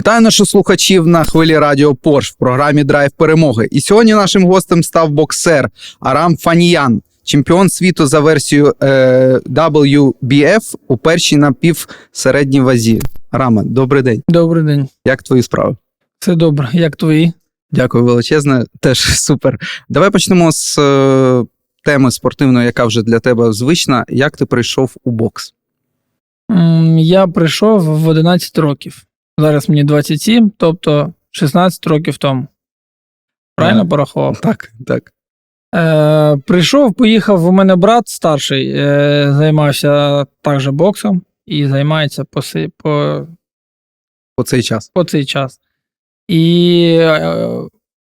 Вітаю наших слухачів на хвилі Радіо Порш в програмі Драйв перемоги. І сьогодні нашим гостем став боксер Арам Фаніян, чемпіон світу за версією е, WBF у першій напівсередній вазі. Араме, добрий день. Добрий день. Як твої справи? Все добре. Як твої? Дякую величезне. Теж супер. Давай почнемо з е, теми спортивної, яка вже для тебе звична. Як ти прийшов у бокс? Я прийшов в 11 років. Зараз мені 27, тобто 16 років тому. Правильно порахував? Так, так. Е, прийшов, поїхав. У мене брат старший, е, займався також боксом і займається по, по, По цей час. по цей час. І е,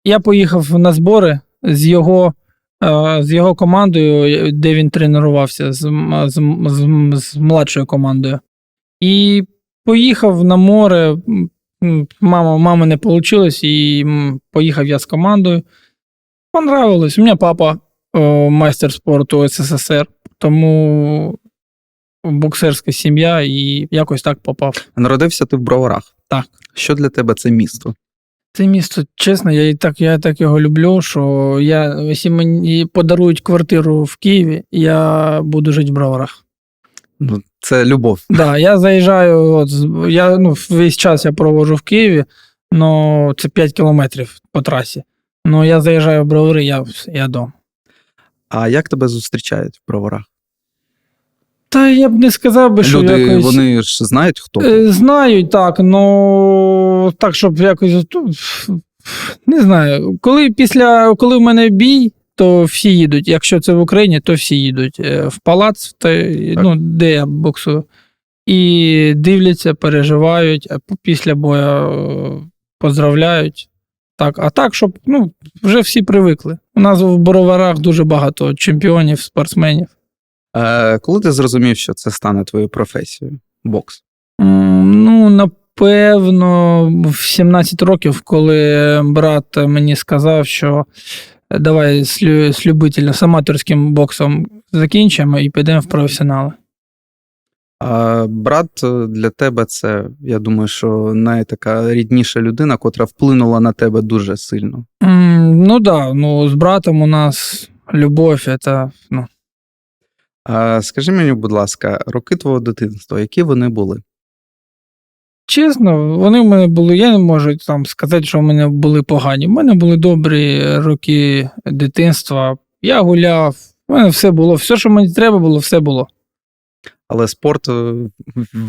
я поїхав на збори з його, е, з його командою, де він тренувався, з, з, з, з младшою командою. І поїхав на море. Мама, мама не вийшло, і поїхав я з командою. Понравилось. У мене папа о, майстер спорту СССР, тому боксерська сім'я і якось так попав. Народився ти в Броварах. Так. Що для тебе це місто? Це місто, чесно, я і так, я так його люблю, що я, якщо мені подарують квартиру в Києві, я буду жити в Броварах. Ну, це любов. Да, я заїжджаю, от, я ну, весь час я проводжу в Києві, ну це 5 кілометрів по трасі. Ну я заїжджаю в Бровари, я, я вдома. А як тебе зустрічають в Броварах? Та я б не сказав би, що Люди якось... вони ж знають, хто? Е, Знають так, ну так, щоб якось ну, не знаю. Коли після коли в мене бій, то всі їдуть. Якщо це в Україні, то всі їдуть Е, в палац, та, ну, де я боксую. І дивляться, переживають, а після бою е, поздравляють. Так, а так, щоб ну, вже всі привикли. У нас в Бороварах дуже багато чемпіонів, спортсменів. Е, коли ти зрозумів, що це стане твоєю професією? Бокс. Ну, напевно, в 17 років, коли брат мені сказав, що давай з, лю- з любителем, з аматорським боксом закінчимо і підемо в професіонали. А брат е, для тебе це, я думаю, що найтака рідніша людина, котра вплинула на тебе дуже сильно. М, Ну так, да, ну, з братом у нас любов, це, ну, А, скажи мені, будь ласка, роки твого дитинства, які вони були? Чесно, вони в мене були, я не можу там сказати, що в мене були погані. У мене були добрі роки дитинства. Я гуляв, у мене все було, все, що мені треба було, все було. Але спорт е,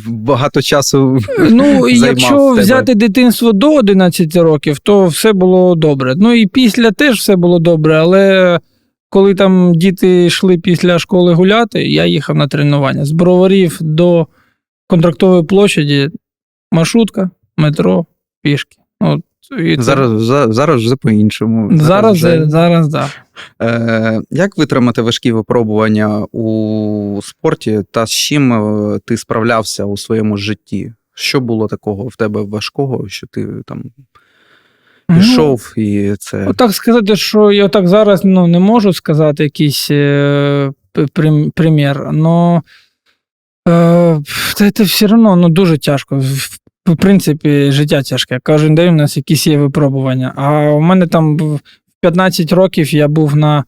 багато часу Ну, займав якщо взяти дитинство до 11 років, то все було добре. Ну і після теж все було добре, але коли там діти йшли після школи гуляти, я їхав на тренування. З броварів до контрактової площаді маршрутка, метро, пішки. От, і зараз, за- зараз вже по-іншому. зараз, вже- зараз, да. Е, як витримати важкі випробування у спорті та з чим е, ти справлявся у своєму житті? Що було такого в тебе важкого, що ти там пішов і це. Ну, так сказати, що я так зараз ну, не можу сказати якийсь е, прим- примір, але е, це, це все одно ну, дуже тяжко. В, в принципі, життя тяжке. Кожен день у нас якісь є випробування. А у мене там в 15 років я був на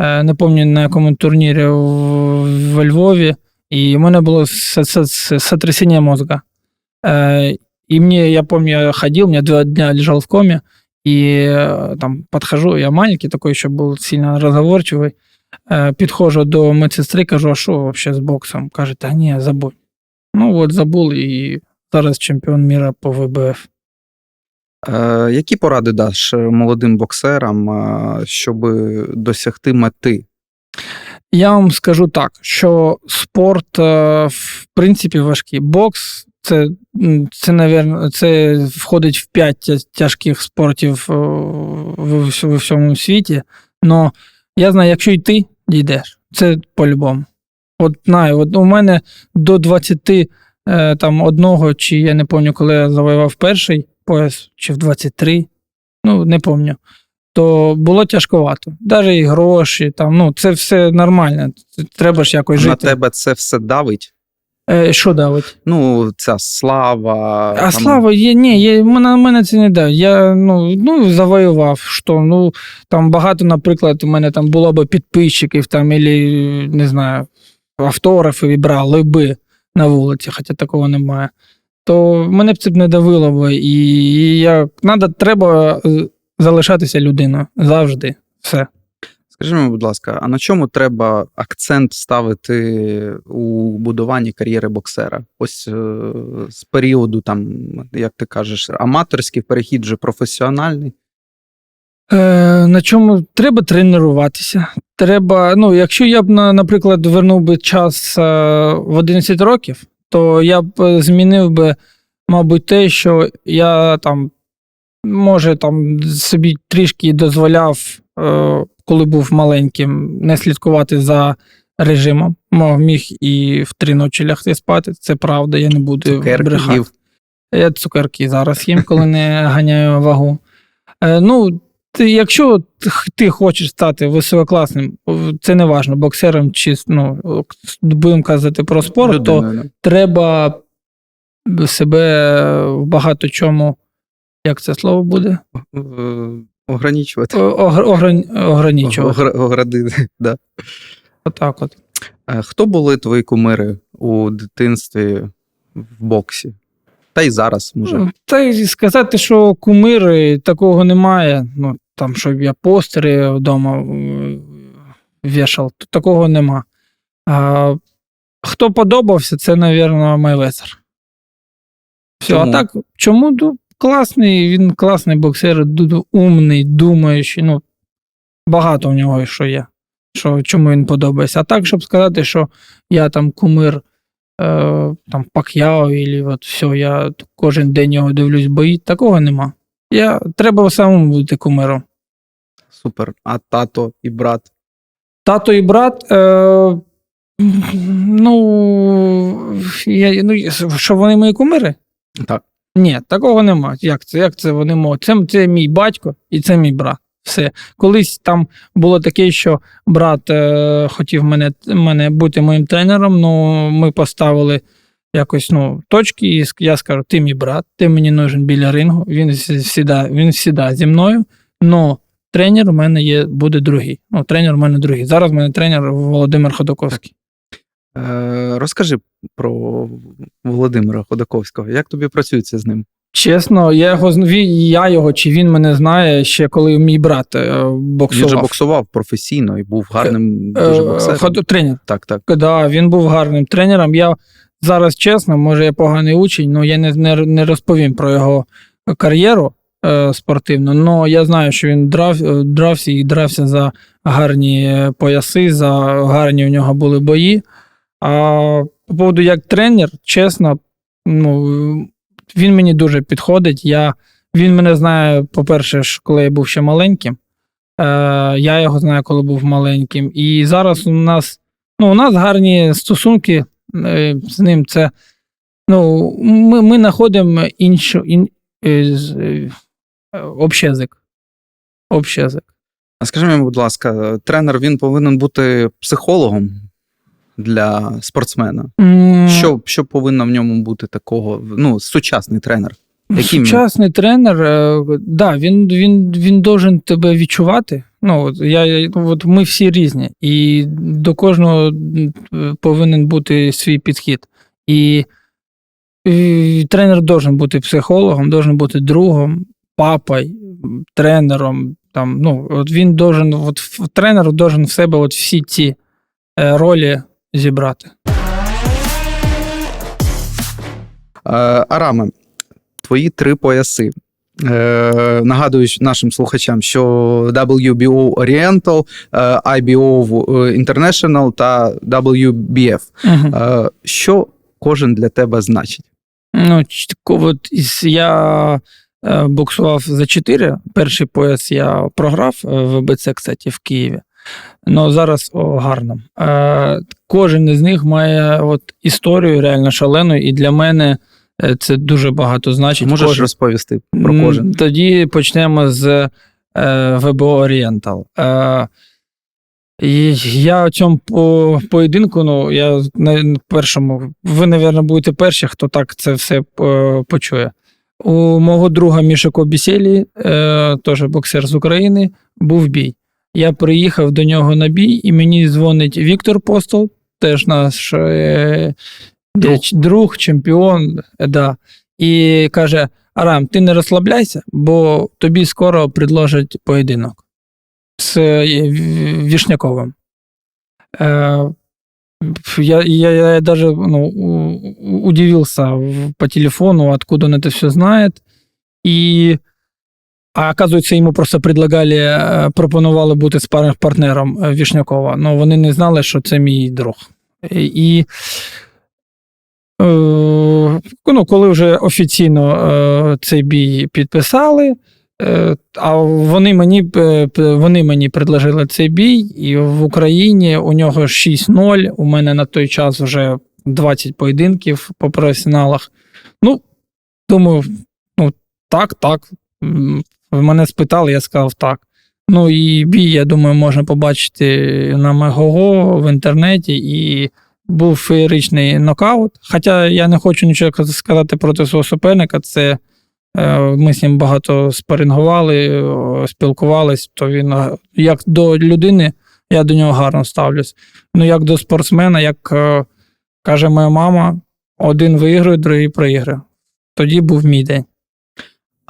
е, не пам'ятаю на якому турнірі в, в Львові, і у мене було с- с- с- сотрясение мозга. Э, И мне, я помню, я ходил, у меня два дня лежал в коме, и э, там подхожу, я маленький такой еще был, сильно разговорчивый, э, підходжу до медсестри, кажу, а що вообще з боксом? Каже, та ні, забудь. Ну от забув і зараз чемпіон міра по ВБФ. Е, які поради даш е, молодим боксерам, е, щоб досягти мети? Я вам скажу так, що спорт, в принципі, важкий. Бокс це, це, навірно, це входить в п'ять тяжких спортів в, в всьому світі. Но я знаю, якщо й ти дійдеш, це по-любому. От знаю, от у мене до 20 е, там, одного, чи я не пам'ятаю, коли я завоював перший пояс, чи в 23, ну не пам'ятаю то було тяжковато. Навіть і гроші, там, ну, це все нормально. Треба ж якось На жити. тебе це все давить? Е, що давить? Ну, ця слава. А там, слава, є, ні, є, мене, мене це не дає. Я ну, ну, завоював, що ну, там багато, наприклад, у мене там було б підписчиків, там, ілі, не знаю, автографи брали би на вулиці, хоча такого немає. То мене б це б не давило би. І я, надо, треба е, залишатися людиною завжди. Все. Скажи мені, будь ласка, а на чому треба акцент ставити у будуванні кар'єри боксера? Ось е, з періоду, там, як ти кажеш, аматорський перехід вже професіональний. Е, на чому треба тренуватися. Треба, ну, якщо я б, наприклад, вернув би час е, в 11 років, то я б е, змінив би, мабуть, те, що я там, може, там собі трішки дозволяв, е, коли був маленьким, не слідкувати за режимом. Мо- Міг і в три ночі лягти спати. Це правда, я не буду Цукерки брехати. їв. Я цукерки зараз їм, коли не ганяю вагу. Е, ну, якщо ти хочеш стати висококласним, це не важно, боксером чи ну, будемо казати про спорт, то Людиною, треба себе в багато чому, як це слово буде? Е, Ограничувати. О- огр- огран- Ограничувати. Огр- Оградити. Да. Отак от. Е, Хто були твої кумири у дитинстві в боксі? Та й зараз, може. Ну, Та й сказати, що кумири такого немає. Ну, там, щоб я постери вдома е, вішав, то такого нема. А, хто подобався, це, мабуть, Майвесер. Все, а так, чому? Ну, класний, він класний боксер, умний, думаючий. Ну, багато в нього що є. Що, чому він подобається. А так, щоб сказати, що я там кумир там Пак'яо, і от все, я кожен день його дивлюсь бої, такого нема. Я, треба самому бути кумиром. Супер. А тато і брат. Тато і брат. Е, ну, я, ну, що вони мої кумири? Так. Ні, такого нема. Як це? Як це вони можуть? Це, це мій батько і це мій брат. Все. Колись там було таке, що брат е, хотів мене, мене бути моїм тренером, ну ми поставили якось ну, точки, і я скажу: ти мій брат, ти мені нужен біля рингу, він всіда, він зі мною, но тренер у мене є, буде другий. Ну, тренер у мене другий. Зараз у мене тренер Володимир Ходоковський. Е, розкажи про Володимира Ходаковського. Як тобі працюється з ним? Чесно, я його зн- ві- я його чи він мене знає ще коли мій брат е, Він же боксував професійно і був гарним дуже Е, боксером. ход- тренер. Так, так. Да, він був гарним тренером. Я зараз чесно, може, я поганий учень, але я не, не, не розповім про його кар'єру е, спортивну. Але я знаю, що він драв, е, дрався і дрався за гарні е, пояси, за гарні у нього були бої. А по поводу як тренер, чесно, ну, він мені дуже підходить. Я, він мене знає, по-перше, коли я був ще маленьким. Е, я його знаю, коли був маленьким. І зараз у нас Ну, у нас гарні стосунки е, з ним. Це ну, ми, ми знаходимо іншу ін, е, е. Общий язик. А скажи мені, будь ласка, тренер він повинен бути психологом для спортсмена. М, Що, що повинно в ньому бути такого? Ну, сучасний тренер. який він? Сучасний тренер, е, да, він, він, він должен тебе відчувати. Ну, от я, ну, от ми всі різні, і до кожного повинен бути свій підхід. І, і тренер должен бути психологом, должен бути другом, папою, тренером. Там, ну, от він должен, от тренер должен в себе от всі ці е, ролі зібрати. Е, Араме, твої три пояси. Е, нагадую нашим слухачам, що WBO Oriental, е, IBO International та WBF. Угу. Е, що кожен для тебе значить? Ну, от я боксував за 4. Перший пояс я програв в БЦ, кстати, в Києві. Ну, зараз о, гарно. Е, кожен із них має от, історію реально шалену, і для мене е, це дуже багато значить. Можеш Кожен- розповісти про кожен? Тоді почнемо з е, ВБО Oriental. Е, І я у цьому по- поєдинку, ну, я на першому, ви, мабуть, будете перші, хто так це все е, почує. У мого друга Міша Кобіселі, е, теж боксер з України, був бій. Я приїхав до нього на бій, і мені дзвонить Віктор Постол, теж наш е, Друг. друг чемпіон. е, Да. І каже: Арам, ти не розслабляйся, бо тобі скоро предложать поєдинок з е, Вішняковим. Е, я, я, я даже ну, удивился по телефону, откуда он это все знает. И, а оказується, йому просто предлагали, е, пропонували бути спаринг партнером е, Вішнякова. Ну, вони не знали, що це мій друг. І, е, ну, коли вже офіційно е, цей бій підписали, А вони мені, вони мені предложили цей бій, і в Україні у нього 6-0. У мене на той час вже 20 поєдинків по професіоналах. Ну, думаю, ну так, так. М, Мене спитали, я сказав так. Ну і бій, я думаю, можна побачити на Мегого в інтернеті. І був феєричний нокаут. Хоча я не хочу нічого сказати проти свого суперника. Це Е, Ми з ним багато спарингували, спілкувались, то він як до людини, я до нього гарно ставлюсь. Ну, як до спортсмена, як е, каже моя мама, один виграє, другий проіграє. Тоді був мій день.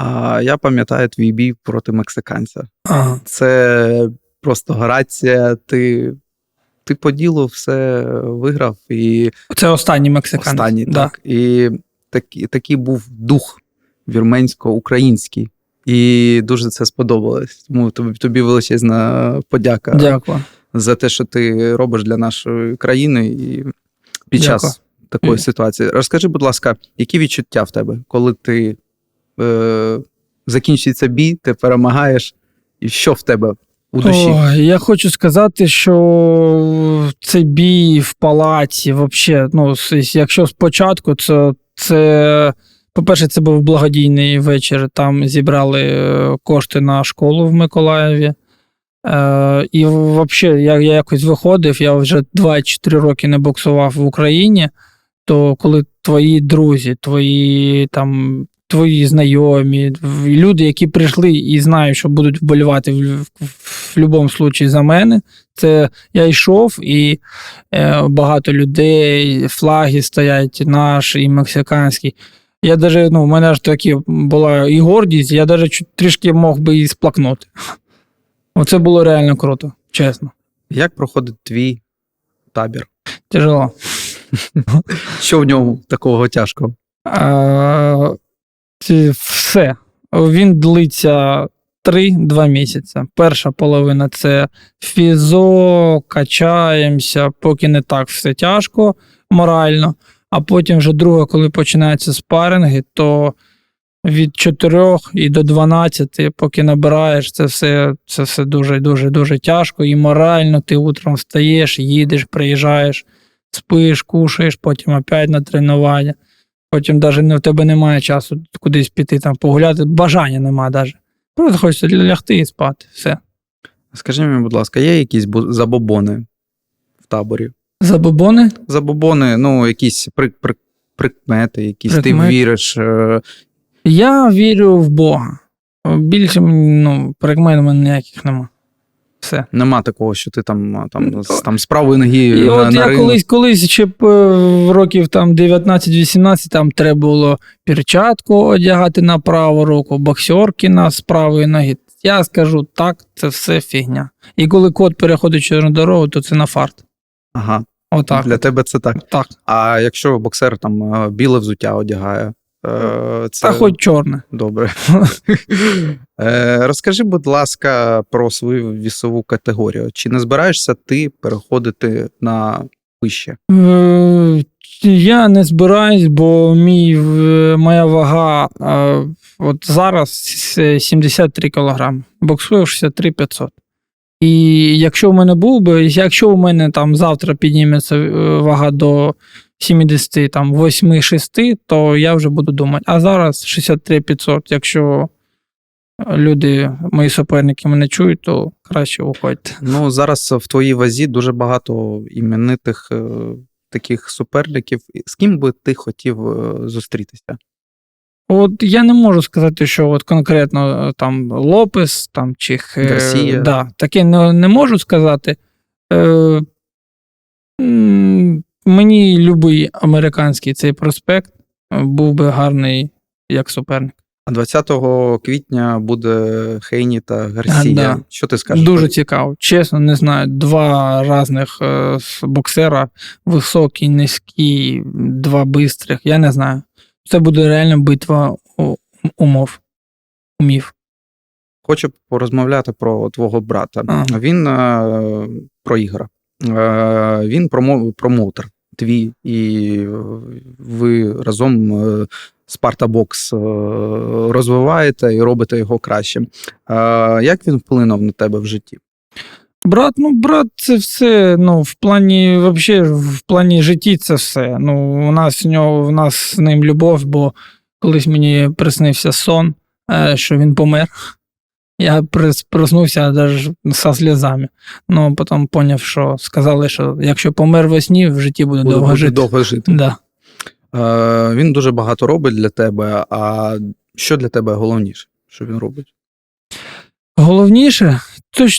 А я пам'ятаю твій бій проти мексиканця. Ага. Це просто грація. Ти, ти по ділу все виграв і Це останній мексиканець. останній да. так. І такий, такий був дух вірменсько-український. І дуже це сподобалось. Тому тобі, тобі величезна подяка Дякую. за те, що ти робиш для нашої країни і під Дякую. час такої Мгм. ситуації. Розкажи, будь ласка, які відчуття в тебе, коли ти е, закінчується бій, ти перемагаєш, і що в тебе у душі? Ой, я хочу сказати, що цей бій в палаці, вообще, ну, якщо спочатку, це, це по-перше, це був благодійний вечір. Там зібрали е, кошти на школу в Миколаєві. Е, і взагалі, я, я якось виходив, я вже 24 роки не боксував в Україні. То коли твої друзі, твої там. Твої знайомі, люди, які прийшли і знають, що будуть вболівати в, в, в будь-якому випадку за мене. Це я йшов, і е, багато людей, флаги стоять, наш і мексиканський. Я даже, ну, в мене ж такі була і гордість, я навіть трішки мог би і сплакнути. Оце було реально круто, чесно. Як проходить твій табір? Тяжело. Що в ньому такого тяжкого? Це все. Він длиться 3-2 місяці. Перша половина це фізо, качаємося, поки не так все тяжко морально. А потім вже друга, коли починаються спаринги, то від 4 і до 12, поки набираєш, це все, це все дуже, дуже, дуже тяжко. І морально ти утром встаєш, їдеш, приїжджаєш, спиш, кушаєш, потім опять на тренування. Потім навіть не, в тебе немає часу кудись піти там погуляти, бажання немає навіть. Просто хочеться лягти і спати. Все. Скажи мені, будь ласка, є якісь забобони в таборі? Забобони? Забобони, ну, якісь при, при, прикмети, якісь ти віриш. е, Я вірю в Бога. Більше ну, прикмет у мене ніяких нема. Все. Нема такого, що ти там, там, з, там з правої ноги І на, от на я рингу. колись, колись ще е, в років там 19-18 там треба було перчатку одягати на праву руку, боксерки на з правої ноги. Я скажу так, це все фігня. І коли кот переходить через дорогу, то це на фарт. Ага, Отак. для тебе це так. Так. А якщо боксер там е, біле взуття одягає, е, це Та хоч чорне. добре. Е, Розкажи, будь ласка, про свою вісову категорію. Чи не збираєшся ти переходити на вище? Е, Я не збираюсь, бо мій, моя вага е, от зараз 73 кг, боксую 63 500. І якщо в мене був би, якщо у мене там завтра підніметься е, вага до 78-6, то я вже буду думати. А зараз 63 500, якщо люди, мої суперники мене чують, то краще уходьте. Ну, зараз в твоїй вазі дуже багато іменитих е, таких суперників. З ким би ти хотів е, зустрітися? От я не можу сказати, що от конкретно е, там Лопес там, чи Х- Гарсія. Да, таке не, не можу сказати. Е, м, мені любий американський цей проспект е, був би гарний як суперник. А 20 квітня буде Хейні та Гарсія. Да. Що ти скажеш? Дуже цікаво. Чесно, не знаю. Два різних е, боксера, високий, низький, два бистрих. Я не знаю. Це буде реально битва умов. Умів. Хочу порозмовляти про твого брата. А. Він е, про ігра. Е, він промоутер твій, і ви разом е, Спарта Бокс е, розвиваєте і робите його кращим. Як він вплинув на тебе в житті? Брат, ну брат, це все. Ну, в плані, вообще, в плані житті це все. Ну, у нас в нього, в нас з ним любов, бо колись мені приснився сон, що він помер. Я проснувся навіть со сльозами. Ну, потім зрозумів, що сказали, що якщо помер во сні, в житті буде, Буде- довго буде жити. довго жити. Да. Е, він дуже багато робить для тебе. А що для тебе головніше, що він робить? Головніше,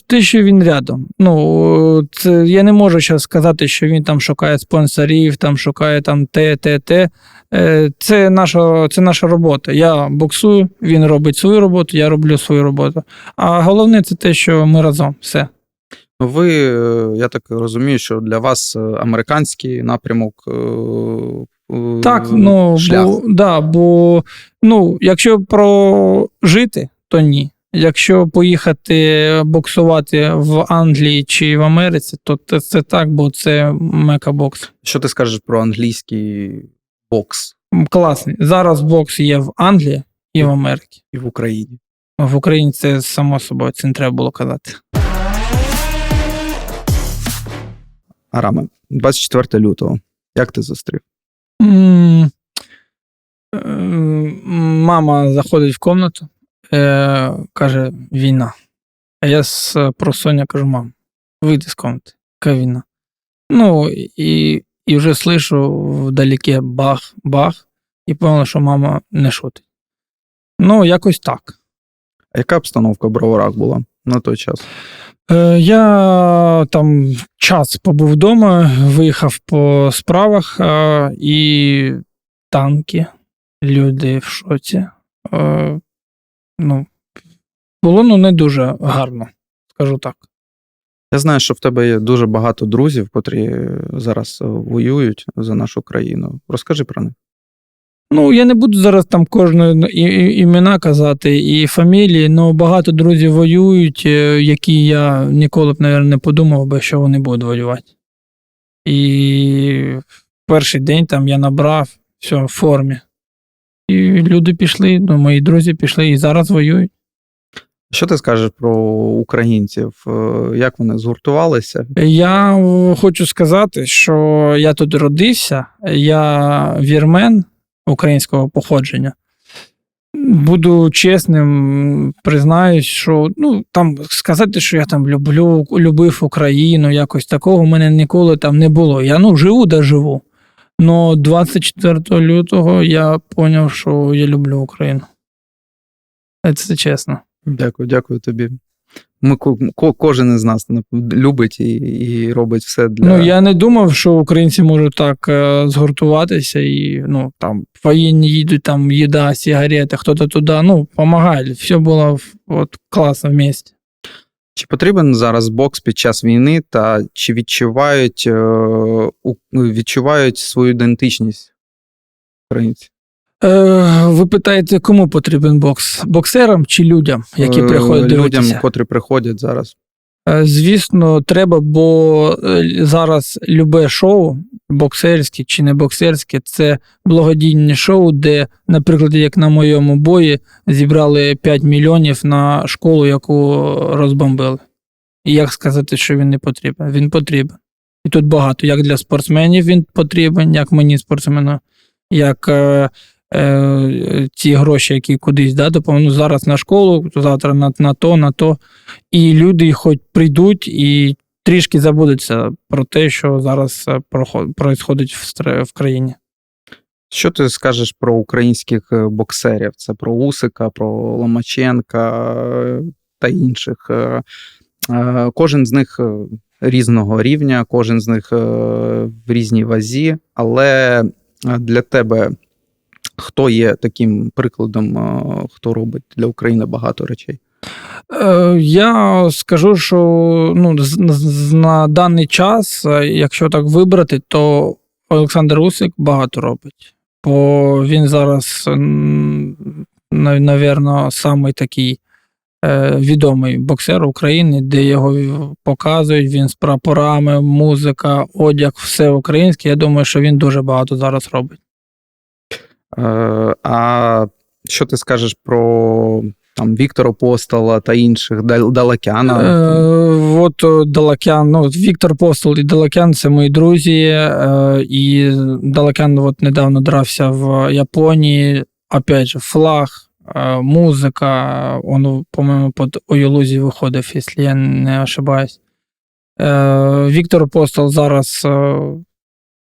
те, що він рядом. Ну, це, я не можу зараз сказати, що він там шукає спонсорів, там шукає там те, те, те. Е, Це наша, це наша робота. Я боксую, він робить свою роботу, я роблю свою роботу. А головне це те, що ми разом. Все. Ну, Ви, е, я так розумію, що для вас е, американський напрямок. Так, ну шлях. бо, да, бо ну, якщо про жити, то ні. Якщо поїхати боксувати в Англії чи в Америці, то це, так, бо це мека бокс. Що ти скажеш про англійський бокс Класний. Зараз бокс є в Англії і в Америці. і в Україні? В Україні це само собою, це не треба було казати. Араме, 24 лютого. Як ти зустрів? М, е, Мама заходить в кімнату, е, каже: війна. А я з просоння кажу: мам, вийди з кімнати, яка війна. Ну, і, і вже слышу вдалеке бах, бах, і поняла, що мама не шутить. Ну, якось так. А яка обстановка в Броварах була на той час? Е, Я там час побув вдома, виїхав по справах, е, і танки, люди в шоці. Е, Ну, було ну, не дуже гарно, скажу так. Я знаю, що в тебе є дуже багато друзів, котрі зараз е, воюють за нашу країну. Розкажи про них. Ну, я не буду зараз там кожної імена казати і фамілії, але багато друзів воюють, е, які я ніколи б, мабуть, не подумав би, що вони будуть воювати. І в перший день там я набрав все в формі. І люди пішли, ну, мої друзі пішли і зараз воюють. Що ти скажеш про українців? Е, Як вони згуртувалися? Я хочу сказати, що я тут родився, я вірмен українського походження. Буду чесним, признаюсь, що ну там сказати, що я там люблю, любив Україну, якось такого в мене ніколи там не було. Я ну живу, де живу. Но 24 лютого я зрозумів, що я люблю Україну. Це чесно. Дякую, дякую тобі. Ми ко- ко- кожен із нас любить і, і робить все для Ну, я не думав, що українці можуть так е, згуртуватися і ну, там воєнні їдуть, там їда, сигарети, хто-то туди, ну, допомагають. Все було от, класно в місті. Чи потрібен зараз бокс під час війни, та чи відчувають, е, відчувають свою ідентичність українці? Е, ви питаєте, кому потрібен бокс? Боксерам чи людям, які Е, приходять людям, дивитися? котрі приходять зараз. Е, Звісно, треба, бо е, зараз любе шоу, боксерське чи не боксерське, це благодійне шоу, де, наприклад, як на моєму бої, зібрали 5 мільйонів на школу, яку розбомбили. І як сказати, що він не потрібен? Він потрібен. І тут багато. Як для спортсменів він потрібен, як мені спортсмену, як е, е, ці гроші, які кудись да, допомогли. Ну, зараз на школу, завтра на, на то, на то. І люди хоч прийдуть і трішки забудуться про те, що зараз відбувається в, в країні. Що ти скажеш про українських е, боксерів? Це про Усика, про Ломаченка е, та інших. Е, е, Кожен з них е, різного рівня, кожен з них е, в різній вазі, але е, для тебе хто є таким прикладом, е, хто робить для України багато речей? Е, Я скажу, що ну, на даний час, е, якщо так вибрати, то Олександр Усик багато робить. Бо він зараз, навірно, самий такий відомий боксер України, де його показують, він з прапорами, музика, одяг, все українське. Я думаю, що він дуже багато зараз робить. Е, А що ти скажеш про там Віктора Постола та інших Далакяна? Е, от Далакян, ну, Віктор Постол і Далакян це мої друзі. Е, і Далакян от недавно дрався в Японії. Опять же, флаг, е, музика. Он, по-моєму, під Оюлузі виходив, якщо я не ошибаюсь. Е, Віктор Постол зараз е,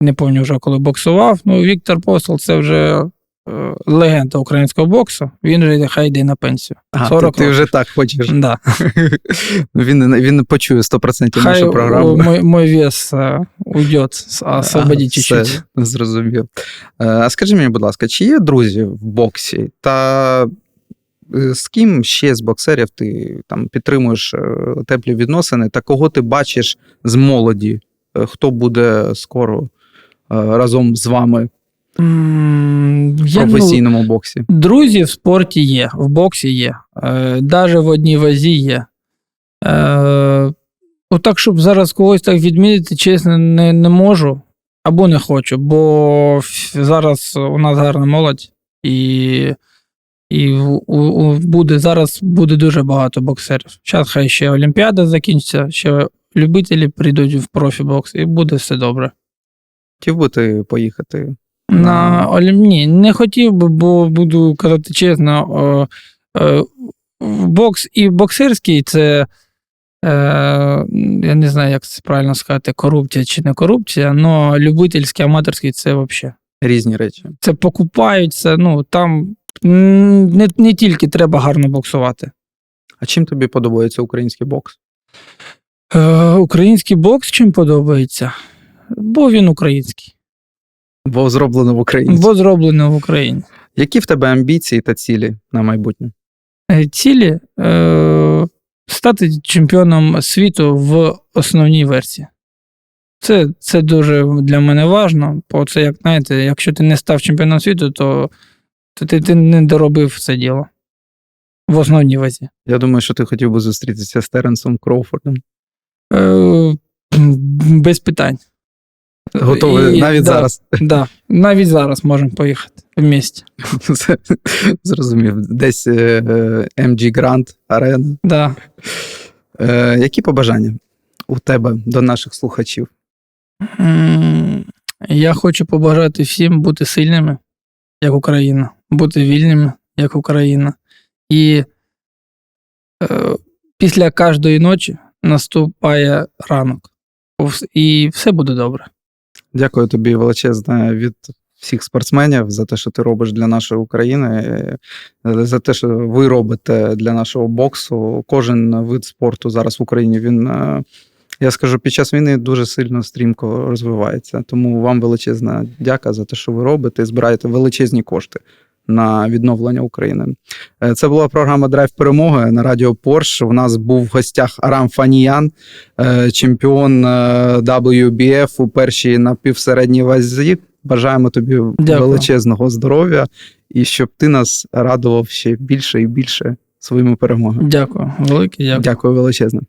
не пам'ятаю вже коли боксував. Ну, Віктор Постол це вже е, легенда українського боксу. Він же хай йде на пенсію. А, ти, 40 ти вже так хочеш. Да. Він, він почує 100% Хай нашу програму. мой, мой вес э, уйдет, с- чуть-чуть. Зрозумів. Е, А скажи мені, будь ласка, чи є друзі в боксі? Та е, з ким ще з боксерів ти там підтримуєш е, теплі відносини, та кого ти бачиш з молоді? Е, Хто буде скоро е, разом з вами в ну, професійному боксі? друзі в спорті є, в боксі є, е, навіть в одній вазі є. Е, отак, щоб зараз когось так відмінити, чесно, не, не можу або не хочу, бо зараз у нас гарна молодь, і, і буде, зараз буде дуже багато боксерів. Зараз хай ще Олімпіада закінчиться, ще любителі прийдуть в профі-бокс, і буде все добре. Хотів би ти поїхати? На Олім... Ні, не хотів би, бо буду казати чесно, о, е, бокс і боксерський це. Е, я не знаю, як це правильно сказати, корупція чи не корупція, але любительський, аматорський це взагалі. Різні речі. Це покупаються, ну там не, не тільки треба гарно боксувати. А чим тобі подобається український бокс? Е, український бокс чим подобається? Бо він український, Бо зроблено в Україні. бо зроблено в Україні. Які в тебе амбіції та цілі на майбутнє? Е, цілі е, стати чемпіоном світу в основній версії. Це, це дуже для мене важливо, бо це, як знаєте, якщо ти не став чемпіоном світу, то, то ти, ти не доробив це діло в основній вазі. Я думаю, що ти хотів би зустрітися з Теренсом Кроуфордом. Е, без питань. Готовий І- навіть да, зараз. Да, навіть зараз можемо поїхати в місті. Зрозумів. Десь е, е, MG Grand Arena. Да. Е, які побажання у тебе до наших слухачів? Я хочу побажати всім бути сильними, як Україна, бути вільними, як Україна. І е, після кожної ночі наступає ранок. І все буде добре. Дякую тобі величезне від всіх спортсменів за те, що ти робиш для нашої України, е, за те, що ви робите для нашого боксу. Кожен вид спорту зараз в Україні він. е, Я скажу, під час війни дуже сильно стрімко розвивається. Тому вам величезна дяка за те, що ви робите, і збираєте величезні кошти на відновлення України. Е, Це була програма Драйв перемоги на радіо Порш. У нас був в гостях Арам Фаніян, е, чемпіон е, WBF у першій напівсередній вазі. Бажаємо тобі величезного здоров'я і щоб ти нас радував ще більше і більше своїми перемогами. Дякую. Велике дякую. Дякую величезне.